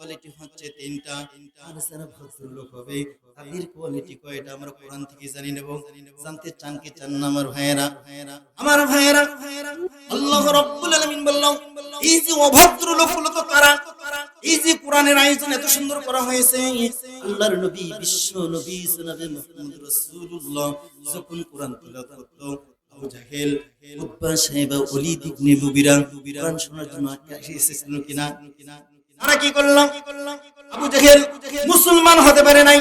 Quality হচ্ছে তিনটা। আর যারা ভদ্রলোক হবে তাদের কোয়ালিটি কয়টা আমরা কোরআন থেকে জানি নেব। জানতে চান কি চান না আমার ভাইয়েরা? ভাইয়েরা। আমার ভাইয়েরা আল্লাহ রাব্বুল আলামিন বললাম এই যে অভদ্র লোকগুলো তো তারা এই যে কোরআনের আয়োজন এত সুন্দর করা হয়েছে। আল্লাহর নবী বিশ্ব নবী জনাবে মুহাম্মদ রাসূলুল্লাহ যখন কোরআন তেলাওয়াত করতো আবু জাহেল উতবা সাহেব ওলিদ ইবনে মুগিরা কোরআন শোনার জন্য এসেছিল কিনা? তারা কি করলাম আবু মুসলমান হতে পারে নাই।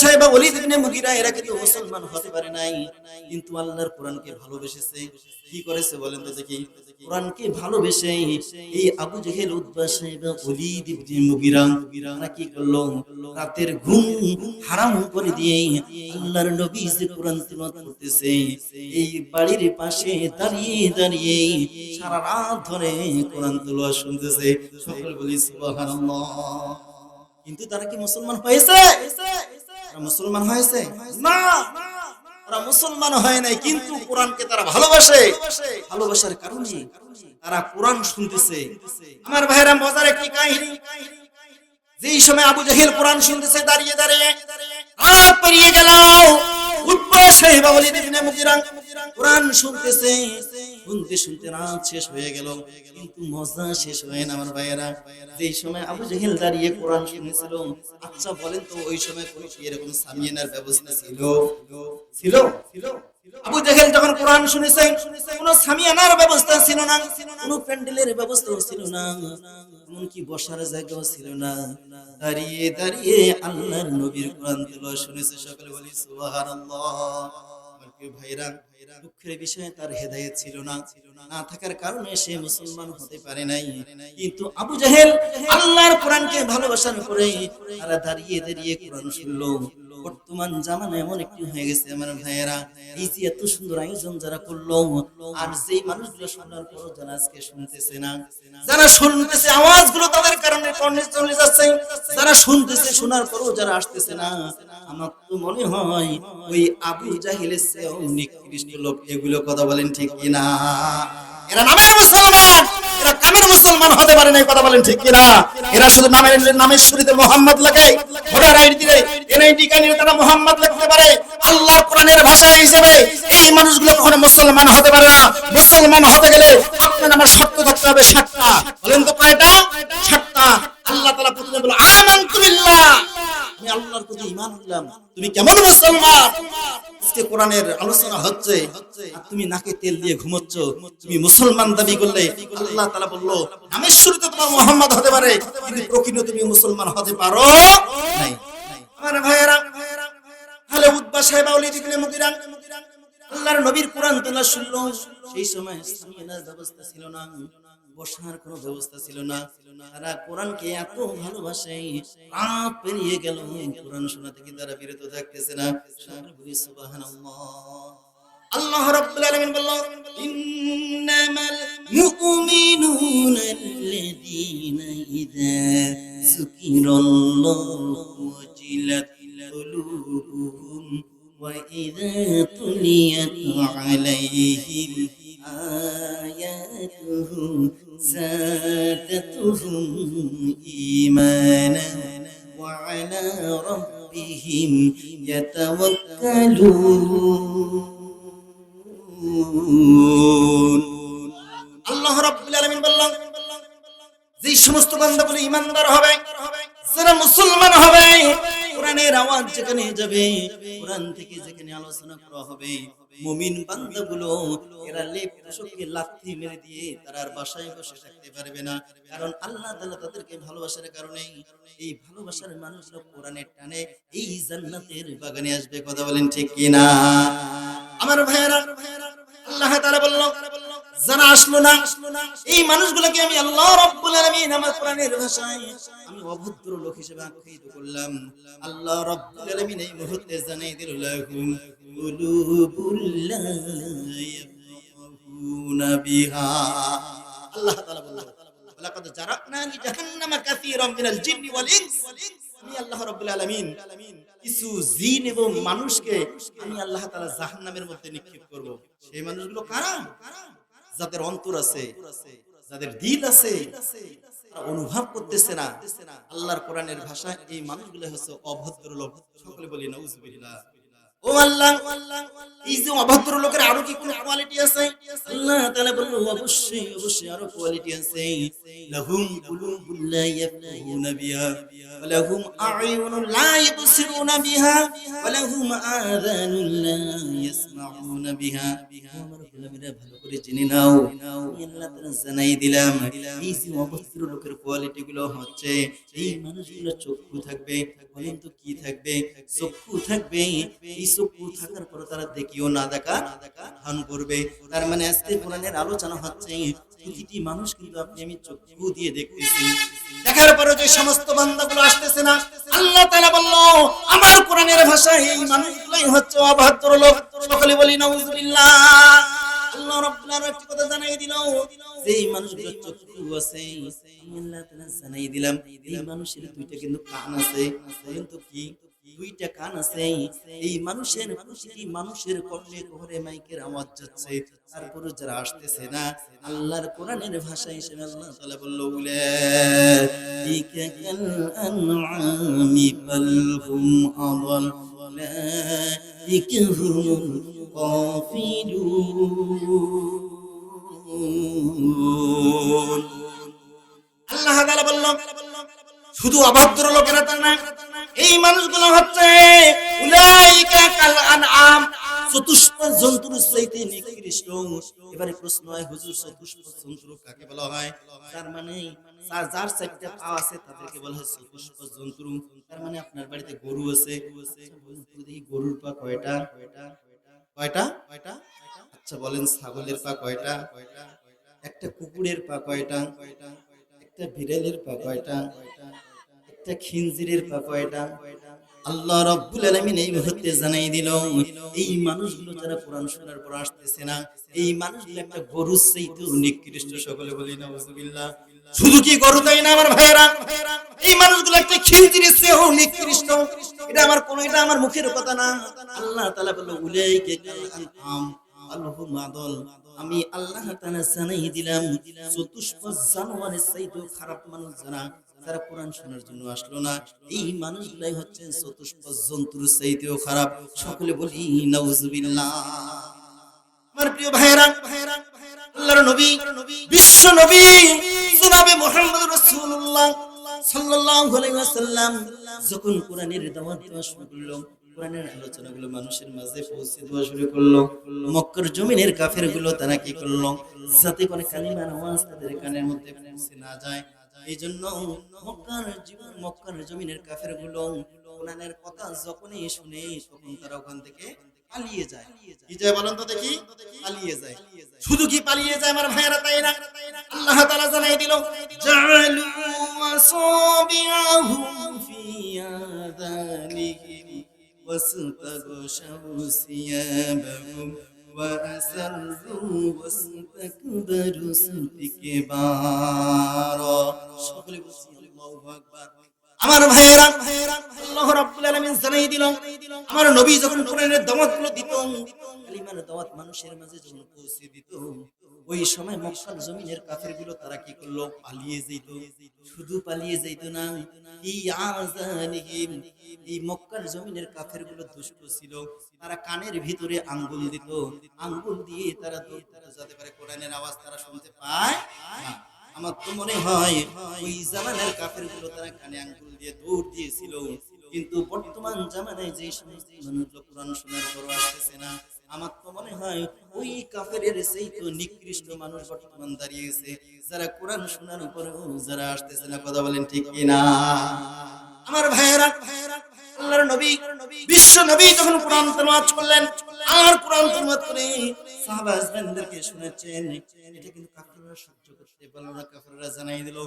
সাহেব ওলিদ ইবনে মুগিরা এরা কিন্তু মুসলমান হতে পারে নাই। কিন্তু আল্লাহর কোরআনকে ভালোবেসেছে। কি করেছে বলেন তো দেখি। কোরআনকে ভালোবেসে এই আবু সাহেব ওলিদ ইবনে মুগিরা কি করল? রাতের ঘুম হারাম করে দিয়ে আল্লাহর নবী যে কোরআন করতেছে, এই বাড়ির পাশে দাঁড়িয়ে দাঁড়িয়ে সারা রাত ধরে কোরআন তেলাওয়াত শুনতেছে। বলি, সুবহানাল্লাহ। কিন্তু তারা কি মুসলমান হয়েছে? মুসলমান হয়েছে? না। তারা মুসলমান হয় নাই, কিন্তু কোরআনকে তারা ভালোবাসে। ভালোবাসার কারণে তারা কোরআন শুনতেছে। আমার ভাইরা, মজার একটি কাহিনী। যেই সময় আবু জাহিল কোরআন শুনতেছে, দাঁড়িয়ে দাঁড়িয়ে রাত পেরিয়ে গেল। উৎপা সাহেব ওয়ালিদ ইবনে মুগিরা কোরআন শুনতেছে, শুনতে শুনতে রাত শেষ হয়ে গেল, কিন্তু মজা শেষ হয় না আমার ভাইয়েরা। যেই সময় আবু জাহিল দাঁড়িয়ে কোরআন শুনেছিল আচ্ছা বলেন তো, ওই সময় কোন এরকম সামিয়ানার ব্যবস্থা ছিল? ছিল? ছিল আবু জাহেল যখন কোরআন শুনেছে, কোন সামিয়ানার ব্যবস্থা ছিল না, কোন প্যান্ডেলের ব্যবস্থাও ছিল না, এমনকি বসার জায়গাও ছিল না। দাঁড়িয়ে দাঁড়িয়ে আল্লাহর নবীর কোরআন তেলাওয়াত শুনেছে সকলে বলি, সুবহানাল্লাহ। ভাইরা দুঃখের বিষয়ে তার হেদায়েত ছিল না না। থাকার কারণে সে মুসলমান হতে পারে নাই। কিন্তু আবু জাহেল আল্লাহর কোরআনকে ভালোবাসার পরে তারা দাঁড়িয়ে দাঁড়িয়ে কোরআন শুনলো। বর্তমান জামানা এমন একটি হয়ে গেছে, আমার ভাইয়েরা। এই যে এত সুন্দর আয়োজন যারা করল, আর যেই মানুষগুলো শোনার পর যারা আজকে শুনতেছে না, যারা শুনতেছে, আওয়াজগুলো তাদের কারণে কর্ণে চলে যাচ্ছে। যারা শুনতেছে, শোনার পরও যারা আসতেছে না, আমার তো মনে হয় ওই আবু জাহিলের চেয়েও নিকৃষ্ট লোক এগুলো কথা বলেন ঠিক কিনা? এরা নামের মুসলমান এরা কামের মুসলমান হতে পারে না কথা বলেন ঠিক কিনা? এরা শুধু নামের নামের শুরুতে মোহাম্মদ লেখে, ভোটার আইডি দিলে এনআইডি কার্ডে তারা মোহাম্মদ লিখতে পারে। আল্লাহর কোরআনের ভাষা হিসেবে এই মানুষগুলো কখনো মুসলমান হতে পারে না। মুসলমান হতে গেলে আপনার আমার শর্ত করতে হবে সাতটা। বলেন তো কয়টা? সাতটা। আল্লাহ তাআলা প্রথমে বলে বিল্লাহ। আমি আল্লাহর প্রতি ঈমান আনলাম। তুমি কেমন মুসলমান? আজকে কোরআনের আলোচনা হচ্ছে তুমি নাকে তেল দিয়ে ঘুমোচ্ছ। তুমি মুসলমান দাবি করলে আল্লাহ তাআলা বলল, নামের শুরুতে তোমার মোহাম্মদ হতে পারে, কিন্তু প্রকৃত তুমি মুসলমান হতে পারো নাই। আমার ভাইয়েরা তাহলে উদ্বা সাহেব আউলিদ ইবনে মুগিরা, আল্লাহর নবীর কোরআন তেলাওয়াত শুনলো। সেই সময় ছিল না। বসার কোন ব্যবস্থা ছিল না। তারা কোরআনকে এত ভালোবাসে রাত পেরিয়ে গেল। কোরআন শোনা থেকে তারা বিরত থাকতেছে না? আল্লাহ রাব্বুল আলামিন বললেন ইন্নামাল মুমিনুনা আল্লাযীনা ইযা যুকিরাল্লাহু ওয়াজিলাত কুলুবুহুম ওয়া ইযা তুলিয়াত আলাইহিম আওয়াজ যেখানে যাবে, কোরআন থেকে যেখানে আলোচনা করা হবে, মুমিন বান্দাগুলো, এরা লেপ পোশাককে লাথি মেরে দিয়ে তারা আর বাসায় বসে থাকতে পারবে না। কারণ আল্লাহ তাআলা তাদেরকে ভালোবাসার কারণে এই ভালোবাসার মানুষরা কোরআনের টানে এই জান্নাতের বাগানে আসবে। কথা বলেন ঠিক কিনা? আমার ভাইয়েরা, আল্লাহ তাআলা বলল যারা আসলো না, এই মানুষগুলোকে আমি আল্লাহ রাব্বুল আলামিন আমার কোরআনের ভাষায় আমি অভদ্র লোক হিসেবে আখ্যায়িত করলাম। আল্লাহ রাব্বুল আলামিন এই মুহূর্তে জানাই দিল, লাহুম কুলুবুল্লা ইয়াফকাহুনা বিহা। আল্লাহ তাআলা লাকাদ জারাকনা লি কাসীরাম মিনাল জিন্নি ওয়াল ইনস। আমি আল্লাহ রাব্বুল আলামিন কিছু জিন এবং মানুষকে আমি আল্লাহ তাআলা জাহান্নামের মধ্যে নিক্ষেপ করব। সেই মানুষগুলো কারা? যাদের অন্তর আছে, যাদের দিল আছে অনুভব করতেছে না। আল্লাহর কোরআনের ভাষা এই মানুষগুলো হচ্ছে অভদ্র লোক সকলে বলি, নাউজুবিল্লাহ। ও আল্লাহ, এই যে অভদ্র লোকের আরও কি কোনো কোয়ালিটি আছে? আল্লাহ তাআলা বলল, অবশ্যই অবশ্যই আরও কোয়ালিটি আছে। লাহুম কুলুবুল লা ইয়াফকাহুনা বিহা, ওয়া লাহুম আ'য়ুনুন লা ইবসিরুনা বিহা, ওয়া লাহুম আযানুন লা ইয়াসমাউনা বিহা। আমার গোলামেরা ভালো করে জেনে নাও। আল্লাহ তাআলা জানাই দিলাম, এই যে অভদ্র লোকের কোয়ালিটি গুলো হচ্ছে, এই মানুষগুলো চক্ষু থাকবে, বলেন তো কি থাকবে? চক্ষু থাকবে, এই থাকার পর তারা দেখিও না দেখা, ধান করবে। তার মানে আজকে কোরআনের আলোচনা হচ্ছে প্রতিটি মানুষ কিন্তু আপনি আমি চক্ষু দিয়ে দেখতেছি। দেখার পরে যে সমস্ত বান্দাগুলো আসতেছে না, আল্লাহ তাআলা বলল, আমার কোরআনের ভাষায় এই মানুষগুলাই হচ্ছে অভদ্র লোক। সকলে বলি, নাউজুবিল্লাহ। দুইটা কিন্তু কান আছে। বলেন কি? দুইটা কান আছে, এই মানুষের প্রতিটি মানুষের কর্ণে কোহরে মাইকের আওয়াজ যাচ্ছে তারপরে যারা আসতেছে না, আল্লাহর কোরআনের ভাষা হিসেবে আল্লাহ তাআলা বলল কাল আনআমি বাল হুম আদাল, উলাইকা আল্লাহ তাআলা বলল, শুধু অভদ্র লোকেরা তা না এই মানুষগুলো হচ্ছে উলাইকা কাল আনআম জন্তুর চাইতে নিকৃষ্ট। এবারে প্রশ্ন হয়, হুজুর জন্তু কাকে বলা হয়? তার মানে যার যার পা আছে তাদেরকে বলা হয় জন্তু তার মানে আপনার বাড়িতে গরু আছে? দেখি গরুর পা কয়টা? কয়টা? কয়টা? আচ্ছা বলেন, ছাগলের পা কয়টা? একটা কুকুরের পা কয়টা? একটা বিড়ালের পা কয়টা? একটা খিনজিরের পা কয়টা আল্লাহ রাব্বুল আলামিন এই মুহূর্তে জানাই দিল, এই মানুষগুলো যারা কোরআন শোনার পর আসতেছে না, এই মানুষগুলো একটা গরুর চাইতে নিকৃষ্ট সকলে বলি না নাউজুবিল্লাহ। শুধু কি গরু তাই না, আমার ভাইয়েরা? এই মানুষগুলো একটা খিনজিরের চেয়েও নিকৃষ্ট। এটা আমার কোন, এটা আমার মুখের কথা না। আল্লাহ তাআলা বলল, উলাইকে কাল আনআম আল্লাহু মাদল আমি আল্লাহ তাআলা জানাই দিলাম চতুষ্প জানোয়ারের চাইতেও খারাপ মানুষ যারা যারা কোরআন শোনার জন্য আসলো না, এই মানুষগুলাই হচ্ছে চতুষ্প জন্তুর চাইতেও খারাপ। সকলে বলি নাউজুবিল্লাহ আমার প্রিয় ভাইরা আল্লাহর নবী, বিশ্ব নবী মুহাম্মদ রাসূলুল্লাহ সাল্লাল্লাহু আলাইহি ওয়াসাল্লাম যখন কোরআনের দাওয়াত দেওয়া শুরু করল, কোরআনের মানুষের মাঝে পৌঁছে দেওয়া শুরু করল। মক্কার জমিনের কাফেরগুলো তারা কি করল? যাতে করে কালিমার আওয়াজ তাদের কানের মধ্যে পৌঁছে না যায় এই জন্য মক্কার জীবন, মক্কার জমিনের কাফেরগুলো কোরআনের কথা যখনই শুনে তখন তারা ওখান থেকে পালিয়ে যায়। কি যায় বলেন তো দেখি? পালিয়ে যায়। শুধু কি পালিয়ে যায় আমার ভাইয়েরা তাই না? আল্লাহ তাআলা জানাই দিল, জালু ওয়াসাবিআহুম ফি আযানিহিম ওয়াসতাগশাউ সিয়াবাহুম وأسروا واستكبروا استكبارا شغل الله أكبر আমার ভাইয়েরা আমার নবী যখন মানুষের মাঝে দিত, ওই সময় জমিনের কাফেরগুলো তারা কি করল? পালিয়ে যেত শুধু পালিয়ে না, এই মক্কার জমিনের দুষ্ট ছিল। তারা কানের ভিতরে আঙ্গুল দিত। আঙ্গুল দিয়ে তারা তারা যাতে পারে, কোরআনের আওয়াজ তারা শুনতে পায়। আমার তো মনে হয় ওই জামানার কাফেরগুলো তারা কানে আঙ্গুল দিয়ে দৌড় দিয়েছিল। কিন্তু বর্তমান জামানায় যে সমস্ত মানুষগুলো কোরআন শোনার পর আসতেছে না, আমার তো মনে হয় ওই কাফের সেই তো নিকৃষ্ট মানুষ বর্তমান দাঁড়িয়েছে, যারা কোরআন শোনার উপরেও যারা আসতেছে না, কথা বলেন ঠিক কিনা? আমার ভাইয়েরা, আল্লাহর নবী, বিশ্ব নবী যখন কোরআন তেলাওয়াত করলেন আর কোরআন তেলাওয়াত করে সাহাবা হাজবেন্ডদেরকে শুনেছেন এটা কিন্তু কাফেররা সহ্য করতে পারলো না কাফেররা জানাই দিল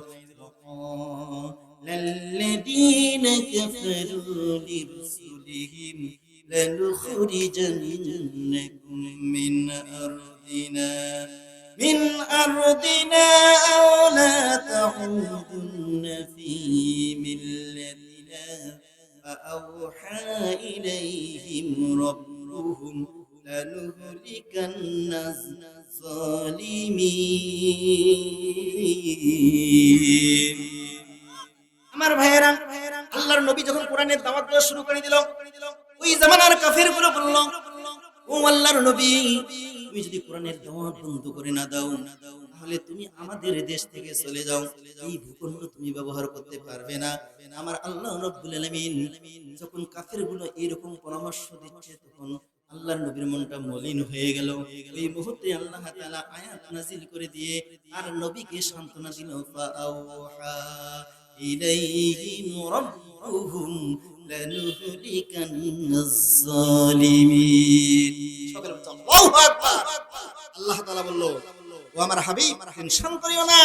للذين كفروا لرسلهم لنخرجنكم من أرضنا من أرضنا أو لا تعودن في ملتنا فأوحى إليهم ربهم لنهلكن الظالمين আমার ভাইয়েরা আল্লাহর নবী যখন কোরআনের দাওয়াত দেওয়া শুরু করে দিল ওই জামানার কাফের গুলো বলল ও আল্লাহর নবী তুমি যদি কোরআনের দাওয়াত বন্ধ করে না দাও তাহলে তুমি আমাদের দেশ থেকে চলে যাও এই ভূখণ্ড তুমি ব্যবহার করতে পারবে না আমার আল্লাহ রব্বুল আলামিন যখন কাফের গুলো এরকম পরামর্শ দিচ্ছে তখন আল্লাহর নবীর মনটা মলিন হয়ে গেল। এই মুহূর্তে আল্লাহ তাআলা আয়াত নাজিল করে দিয়ে আর নবীকে সান্ত্বনা দিল, ফাআওহা ইলাইহিম রাব্বুহুম আল্লাহু আল্লাহ তাআলা বলল, ও আমার হাবিব, টেনশন করিও না।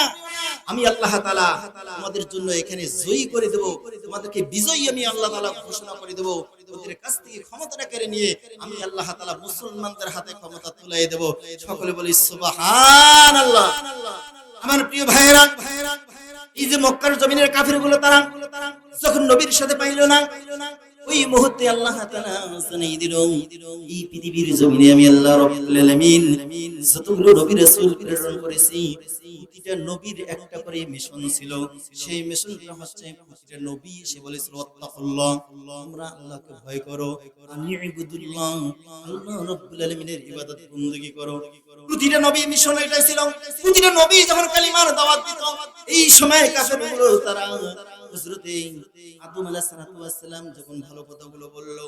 আমি আল্লাহ তাআলা তোমাদের জন্য এখানে জয়ী করে দেব। তোমাদেরকে বিজয়ী আমি আল্লাহ তাআলা ঘোষণা করে দেব। ওদের কাছ থেকে ক্ষমতাটা কেড়ে নিয়ে আমি আল্লাহ তাআলা মুসলমানদের হাতে ক্ষমতা তুলে দেবো। সকলে বলি, সুবহানাল্লাহ। আমার প্রিয় ভাইয়েরা, এই যে মক্কার জমিনের কাফিরগুলো তারা, যখন নবীর সাথে পাইল না ওই মুহূর্তে আল্লাহ এই পৃথিবীর জমিনে আমি আল্লাহ রাব্বুল যতগুলো নবী রাসূল প্রেরণ করেছি। প্রতিটা নবীর একটা করে মিশন ছিল। সেই মিশনটা হচ্ছে প্রতিটা নবী সে বলেছিল আত্তাকুল্লাহ আল্লাহকে ভয় করো। আল্লাহ রাব্বুল ইবাদত বندگی করো। প্রতিটা নবী মিশন এটা ছিল। প্রতিটা নবী যখন কালিমার দাওয়াত দিত, এই সময় কাফেরগুলো তারা হযরতে আদম আলাইহিস সালাম যখন ভালো কথাগুলো বলল।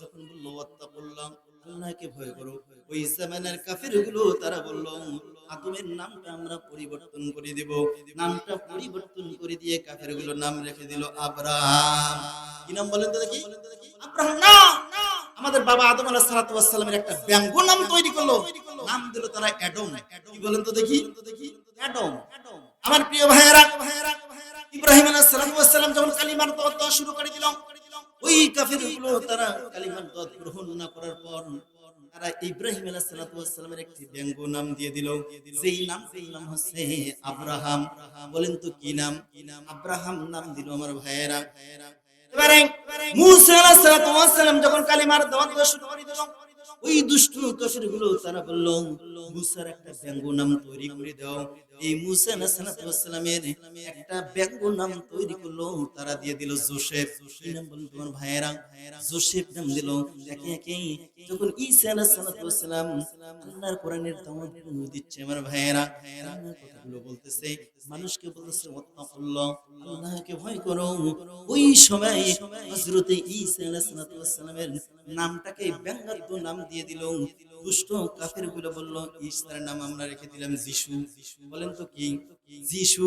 যখন বলল, ওয়াত্তাকুল্লাহ, আল্লাহকে ভয় করো। ওই জামানার কাফেরগুলো তারা বলল, আদমের নামটা আমরা পরিবর্তন করে দেব। নামটা পরিবর্তন করে দিয়ে কাফেরগুলো নাম রেখে দিল আব্রাহাম। কি নাম বলেন তো দেখি? আব্রাহাম না! আমাদের বাবা আদম আলাইহিস সালাতু ওয়াস একটা ব্যঙ্গ নাম তৈরি করল। নাম দিল তারা অ্যাডম। কি বলেন তো দেখি? অ্যাডম। আমার প্রিয় ভাইয়েরা, ইব্রাহিম আলাইহিস সালাতু ওয়াস সালাম যখন কালিমার দেওয়া শুরু করে দিল ওই কাফিরগুলো তারা কালিমার দত গ্রহণ না করার পর তারা ইব্রাহিম সালামের একটি ব্যঙ্গ নাম দিয়ে দিল। যেই নাম? সেই নাম হচ্ছে আব্রাহাম। বলেন তো কি নাম? আব্রাহাম নাম দিল আমার ভাইয়েরা। এবারে মুসা সালাম যখন কালিমার দাওয়াত দেওয়া শুরু করে দিল ওই দুষ্ট কাফিরগুলো তারা বলল, মুসার একটা ব্যঙ্গ নাম তৈরি করে দাও। এই মুসা সালামের একটা ব্যঙ্গ নাম তৈরি করল, তারা দিয়ে দিল জোসেফ। নাম বলুন তোমার ভাইয়েরা? জোসেফ নাম দিল। একে একে যখন ঈসা সালাম আল্লাহর কোরআনের দিচ্ছে, আমার ভাইয়েরা বলতেছে, মানুষকে বলতেছে, ওয়াত্তাকুল্লাহ। আল্লাহকে ভয় করো। ওই সময় হযরতে ঈসা আলাইহিস সালামের নামটাকে ব্যঙ্গাত্ম নাম দিয়ে দিল। দুষ্ট কাফেরগুলো বলল ঈসার নাম আমরা রেখে দিলাম যিশু। বলেন তো কি? যিশু,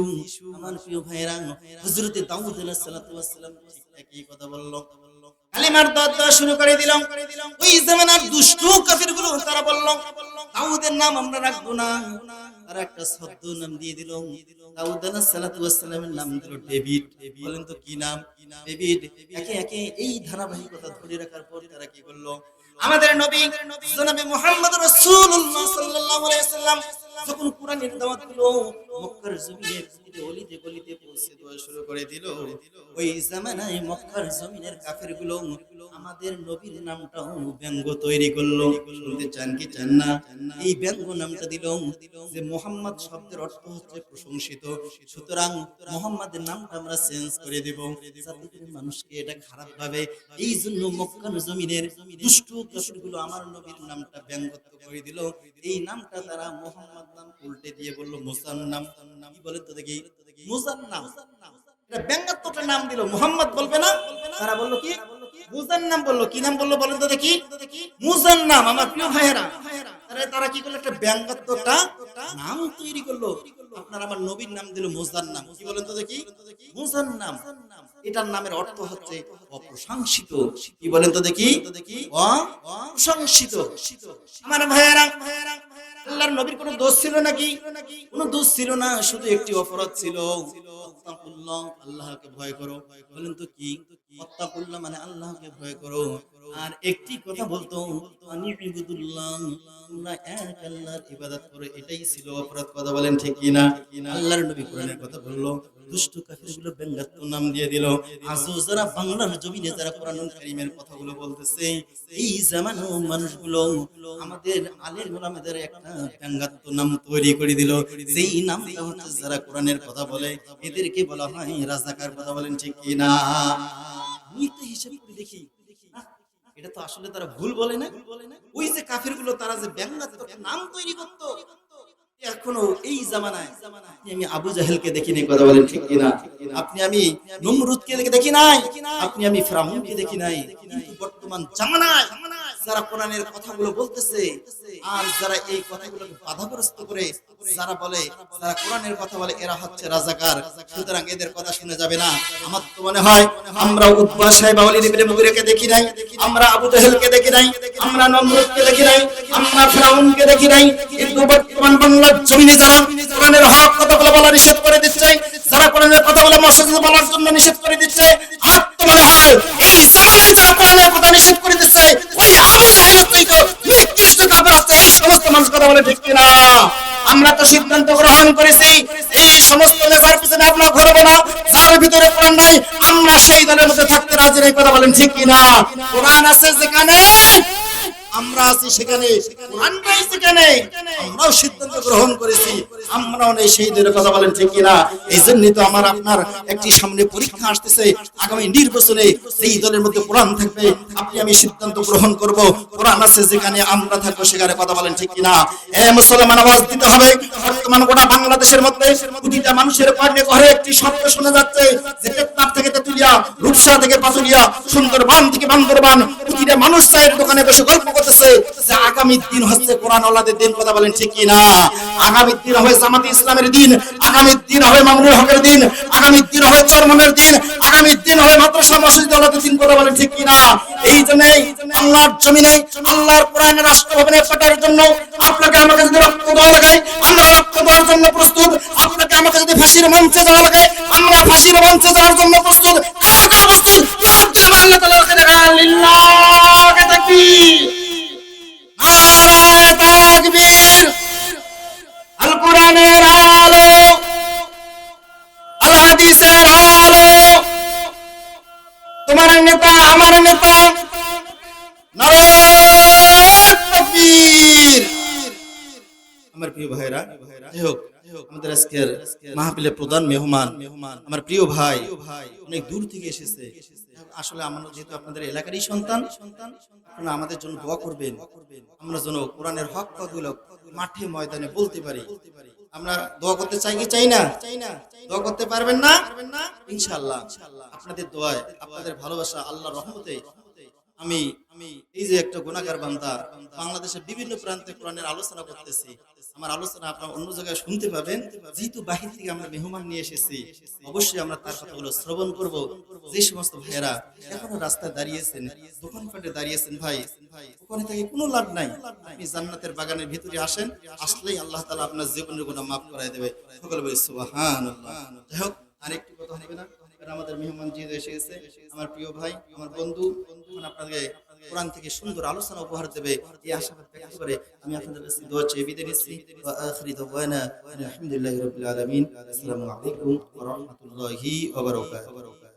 আমার প্রিয় ভাইরা হযরতে দাউদ আলাইহিস সালাম ঠিক একই কথা বলল। কালিমার দেওয়া শুরু করে দিলাম ওই জামানার দুষ্ট কাফেরগুলো তারা বলল দাউদের নাম আমরা রাখব না তারা একটা শব্দ নাম দিয়ে দিল দাউদ আলাইহিস সালাতু ওয়াস সালামের নাম দিল ডেভিড বলেন তো কি নাম ডেভিড একে একে এই ধারাবাহিকতা ধরে রাখার পর তারা কি করল আমাদের নবী জনাবে মুহাম্মদ রাসূলুল্লাহ সাল্লাল্লাহু আলাইহি সাল্লাম যখন কোরআনের দাওয়াতগুলো মক্কার জমিনে প্রতিটি অলিতে গলিতে পৌঁছে দেওয়া শুরু করে দিল। ওই জামানায় মক্কার জমিনের কাফেরগুলো আমাদের নবীর ব্যঙ্গ তৈরি করল। শুনতে চান কি চান না? এই ব্যঙ্গ নামটা দিল যে মোহাম্মদ শব্দের অর্থ হচ্ছে প্রশংসিত। সুতরাং মোহাম্মদের নামটা আমরা চেঞ্জ করে দেব। মানুষকে এটা খারাপ ভাবে। এই জন্য মক্কার জমিনের দুষ্ট কাফিরগুলো আমার নবীর নামটা ব্যঙ্গত্ব করে দিল। এই নামটা তারা মোহাম্মদ নাম উল্টে দিয়ে বলল, মুসার নাম কি বলে তো দেখি? মুসার এটা ব্যঙ্গাত্মকটা নাম দিল। মোহাম্মদ বলবে না? তারা বলল কি? মুসার বলল। কি নাম বলল বলেন তো দেখি? মুসার আমার প্রিয় ভাইয়েরা। তারা কি করল? একটা ব্যঙ্গাত্মকটা নাম তৈরি করল। আপনার আমার নবীর নাম দিল মুসার কি বলেন তো দেখি? মুসার এটার নামের অর্থ হচ্ছে অপ্রশংসিত। কি বলেন তো দেখি? অপ্রশংসিত। আমার ভাইয়েরা আল্লাহর নবীর কোনো দোষ ছিল নাকি? কোনো দোষ ছিল না, শুধু একটি অপরাধ ছিল। আল্লাহকে ভয় করো। বলেন তো কি? মানে আল্লাহকে ভয় করো। আর একটি কথা বলতো ইবাদত করো। এটাই ছিল অপরাধ কথা, বলেন ঠিক কিনা আল্লাহর নবী কোরআনের কথা বলল, দুষ্ট নাম দিয়ে দিল। আজও যারা বাংলার জমিনে যারা কারীমের কথাগুলো বলতেছে, এই মানুষগুলো আমাদের আলের গোলামেদের একটা নাম তৈরি করে দিল। নামটা হচ্ছে যারা কোরআনের কথা বলে, এদেরকে বলা হয় রাজাকার কথা, বলেন ঠিক কিনা আমি একটা দেখি। এটা তো আসলে তারা ভুল বলে না ওই যে কাফেরগুলো তারা যে ব্যঙ্গাত্মক নাম তৈরি করতো এখনও এই জামানায়। আমি আবু জাহেলকে দেখিনি কথা বলেন ঠিক কিনা? আপনি আমি নমরুদকে দেখি নাই? আপনি আমি ফ্রাউনকে দেখি নাই। বর্তমান জামানায় যারা কোরআনের কথাগুলো বলতেছে, আর যারা এই কথাগুলোকে বাধাগ্রস্ত করে, যারা বলে, যারা কোরআনের কথা বলে, এরা হচ্ছে রাজাকার। সুতরাং এদের কথা শুনে যাবে না। আমার তো মনে হয়, আমরা উদ্বা সাহেব আওয়ালিদ ইবনে মুগিরাকে দেখি নাই, আমরা আবু জাহেলকে দেখি নাই, আমরা নমরুদকে দেখি নাই, আমরা ফিরাউনকে দেখি নাই। কিন্তু বর্তমান বাংলার জমিনে যারা কোরআনের হক কথাগুলো বলা নিষেধ করে দিচ্ছে, যারা কোরআনের কথা বলে মসজিদে বলার জন্য নিষেধ করে দিচ্ছে আমার তো মনে হয় বলে ঠিক কিনা? আমরা তো সিদ্ধান্ত গ্রহণ করেছি, এই সমস্ত নেতার পিছনে আমরা ঘুরবো না যার ভিতরে কোরআন নাই, আমরা সেই দলের মধ্যে থাকতে রাজি নেই, কথা বলেন ঠিক কিনা? কোরআন আছে যেখানে আমরা আছি সেখানে, কোরআন নাই সেখানে আমরাও সিদ্ধান্ত গ্রহণ করেছি, আমরাও নেই সেই দলের কথা বলেন ঠিক কিনা? এই জন্যই তো আমার আপনার একটি সামনে পরীক্ষা আসতেছে, আগামী নির্বাচনে এই দলের মধ্যে কোরআন থাকবে, আপনি আমি সিদ্ধান্ত গ্রহণ করব, কোরআন আছে যেখানে আমরা থাকব সেখানে কথা বলেন ঠিক কিনা? এ মুসলমান, আওয়াজ দিতে হবে, বর্তমান গোটা বাংলাদেশের মধ্যে প্রতিটা মানুষের কর্ণে ঘরে একটি শব্দ শোনা যাচ্ছে, যে টেকনাফ থেকে তেতুলিয়া, রূপসা থেকে পাতুলিয়া সুন্দরবন থেকে বান্দরবান, প্রতিটা মানুষ চায়ের দোকানে বসে গল্প করতেছে যে আগামী দিন হচ্ছে কোরআন আল্লাহদের দিন, কথা বলেন ঠিক কিনা? আগামী দিন হবে জামাতি ইসলামের দিন, আগামী দিন হবে মামুনুল হকের দিন, আগামী দিন হবে চরমনের দিন, আগামী দিন হবে মাদ্রাসা, মসজিদ আল্লাহদের দিন, কথা বলেন ঠিক কিনা? এই জন্যই আল্লাহর জমিনে, আল্লাহর কোরআনের রাষ্ট্র ভবনে পাঠার জন্য আপনাকে আমাকে যদি রক্ত দেওয়া লাগে, আমরা রক্ত দেওয়ার জন্য প্রস্তুত, আপনাকে আমাকে যদি ফাঁসির মঞ্চে যাওয়া লাগে, আমরা ফাঁসির মঞ্চে যাওয়ার জন্য প্রস্তুত, কারা কারা প্রস্তুত? আল্লাহ দেখা লিল্লাহি তাকবীর? তাকবীর আল কোরআনের আলো। আল হাদিসের আলো। তোমার নেতা আমার নেতা নারায়ে প্রিয় ভাইরা যাই হোক আমাদের আজকের মাহফিলের প্রধান মেহমান আমার প্রিয় ভাই অনেক দূর থেকে এসেছে। আসলে আমরা যেহেতু আপনাদের এলাকারই সন্তান আপনারা আমাদের জন্য দোয়া করবেন। আমরা যেন কোরআনের হক কথাগুলো মাঠে ময়দানে বলতে পারি। আমরা দোয়া করতে চাই কি চাই না? চাই না দোয়া করতে পারবেন না? ইনশাআল্লাহ। আপনাদের দোয়ায় আপনাদের ভালোবাসা আল্লাহর রহমতে আমি আমি এই যে একটা গুণাগার বান্দা বাংলাদেশের বিভিন্ন প্রান্তে কোরআনের আলোচনা করতেছি। আমার আলোচনা আপনারা অন্য জায়গায় শুনতে পাবেন। যেহেতু বাহির থেকে আমরা মেহমান নিয়ে এসেছি, অবশ্যই আমরা তার কথাগুলো শ্রবণ করব। যে সমস্ত ভাইয়েরা এখনও রাস্তায় দাঁড়িয়েছেন, দোকানপাটে দাঁড়িয়েছেন ভাই, ওখানে থেকে কোনো লাভ নাই। আপনি জান্নাতের বাগানের ভিতরে আসেন, আসলেই আল্লাহ তালা আপনার জীবনের গুনাহ মাফ করাই দেবে। সকলে বলি, সুবহানাল্লাহ। যাই হোক, আরেকটি কথা হবে না। আমাদের মেহমান যেহেতু এসে গেছে, আমার প্রিয় ভাই, আমার বন্ধু, এখন আপনাদের কোরআন থেকে সুন্দর আলোচনা উপহার দেবে। এই আশা ব্যক্ত আমি আপনাদের কাছে দোয়া চেয়ে বিদায় নিচ্ছি। ওয়া আখিরি দাওয়ানা আলহামদুলিল্লাহি রাব্বিল আলামিন। আসসালামু আলাইকুম ওয়া রাহমাতুল্লাহি ওয়া বারাকাতুহু।